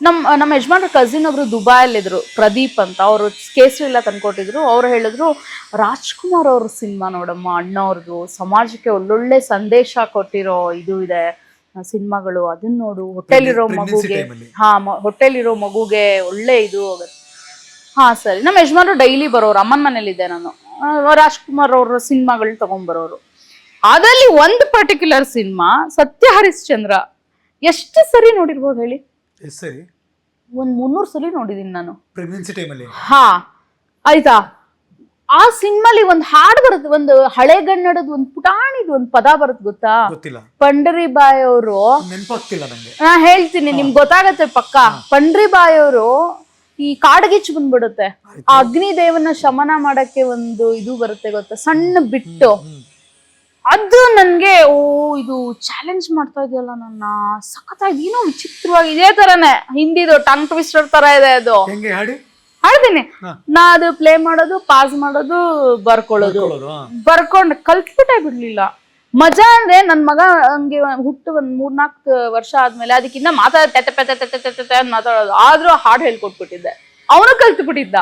ನಮ್ಮ ನಮ್ಮ ಯಜಮಾನ್ರ ಕಸಿನ್ ಒಬ್ರು ದುಬೈಲಿದ್ರು ಪ್ರದೀಪ್ ಅಂತ. ಅವರು ಕೇಸರಿ ಎಲ್ಲ ತಂದ್ಕೊಟ್ಟಿದ್ರು ಅವ್ರು ಹೇಳಿದ್ರು ರಾಜ್ಕುಮಾರ್ ಅವ್ರ ಸಿನಿಮಾ ನೋಡಮ್ಮ ಅಣ್ಣವ್ರದ್ದು ಸಮಾಜಕ್ಕೆ ಒಳ್ಳೊಳ್ಳೆ ಸಂದೇಶ ಕೊಟ್ಟಿರೋ ಇದು ಇದೆ ಸಿನಿಮಾಗಳು. ಅದನ್ನ ನೋಡು. ಹೋಟೆಲ್ ಇರೋ ಮಗುಗೆ. ಹಾ ಹೋಟೆಲ್ ಇರೋ ಮಗುಗೆ ಒಳ್ಳೆ ಇದು ಹಾ ಸರಿ. ನಮ್ಮ ಯಜಮಾನ್ರು ಡೈಲಿ ಬರೋರು. ಅಮ್ಮನ ಮನೇಲಿದ್ದೆ ನಾನು. ರಾಜ್ಕುಮಾರ್ ಅವ್ರ ಸಿನಿಮಾಗಳು ತಗೊಂಡ್ಬರೋರು ಅದರಲ್ಲಿ ಒಂದು ಪರ್ಟಿಕ್ಯುಲರ್ ಸಿನಿಮಾ ಸತ್ಯ ಹರಿಶ್ಚಂದ್ರ ಎಷ್ಟು ಸರಿ ನೋಡಿರ್ಬೋದು ಹೇಳಿ. ಸರಿ. ಒಂದು ಮುನ್ನೂರು ಸಲ ನೋಡಿದೀನಿ ನಾನು. ಪ್ರೆಗ್ನೆನ್ಸಿ ಟೈಮಲ್ಲಿ ಹಾ ಆಯ್ತಾ? ಆ ಸಿನಿಮಾಲಿ ಒಂದು ಹಾಡು ಬರುತ್ತೆ ಒಂದು ಹಳೆಗನ್ನಡದ ಒಂದು ಪುಟಾಣಿದ ಒಂದು ಪದ ಬರುತ್ತೆ ಗೊತ್ತಾ? ಗೊತ್ತಿಲ್ಲ. ಪಂಡರಿ ಬಾಯ್ ಅವರು ನೆನಪಾಗ್ತಿಲ್ಲ ನಂಗೆ. ನಾ ಹೇಳ್ತೀನಿ ನಿಮ್ಗೆ ಗೊತ್ತಾಗತ್ತೆ ಪಕ್ಕ. ಪಂಡ್ರಿ ಬಾಯ್ ಅವರು ಈ ಕಾಡಗಿಚ್ಚು ಬಂದ್ಬಿಡುತ್ತೆ. ಆ ಅಗ್ನಿ ದೇವನ ಶಮನ ಮಾಡಕ್ಕೆ ಒಂದು ಇದು ಬರುತ್ತೆ ಗೊತ್ತಾ? ಸಣ್ಣ ಬಿಟ್ಟು. ಅದು ನನಗೆ ಓ ಇದು ಚಾಲೆಂಜ್ ಮಾಡ್ತಾ ಇದೆಯಲ್ಲ ನನ್ನ ಸಖತ್ತಾಗಿ ಏನೋ ವಿಚಿತ್ರವಾಗಿ ಇದೇ ತರನೇ ಹಿಂದಿದು ಟಂಗ್ ಟ್ವಿಸ್ಟರ್ ತರ ಇದೆ ಅದು ಹೆಂಗೆ ಹಾಡಿ ಹಾಡ್ತೀನಿ ಹಾ. ನಾ ಅದು ಪ್ಲೇ ಮಾಡೋದು ಪಾಸ್ ಮಾಡೋದು ಬರ್ಕೊಳ್ಳೋದು. ಬರ್ಕೊಂಡು ಕಲ್ತ್ಬಿಟ್ಟೆ ಬಿಡ್ಲಿಲ್ಲ ಮಜಾ ಅಂದ್ರೆ ನನ್ ಮಗ ಹಂಗೆ ಹುಟ್ಟು ಒಂದ್ ಮೂರ್ನಾಲ್ಕು ವರ್ಷ ಆದ್ಮೇಲೆ ಅದಕ್ಕಿಂತ ಮಾತಾಡ ತೆತೆ ಪೆತೆ ತೆತೆ ಮಾತಾಡೋದು ಆದ್ರೂ ಹಾಡು ಹೇಳ್ಕೊಟ್ಬಿಟ್ಟಿದ್ದೆ ಅವನು ಕಲ್ತ್ಬಿಟ್ಟಿದ್ದ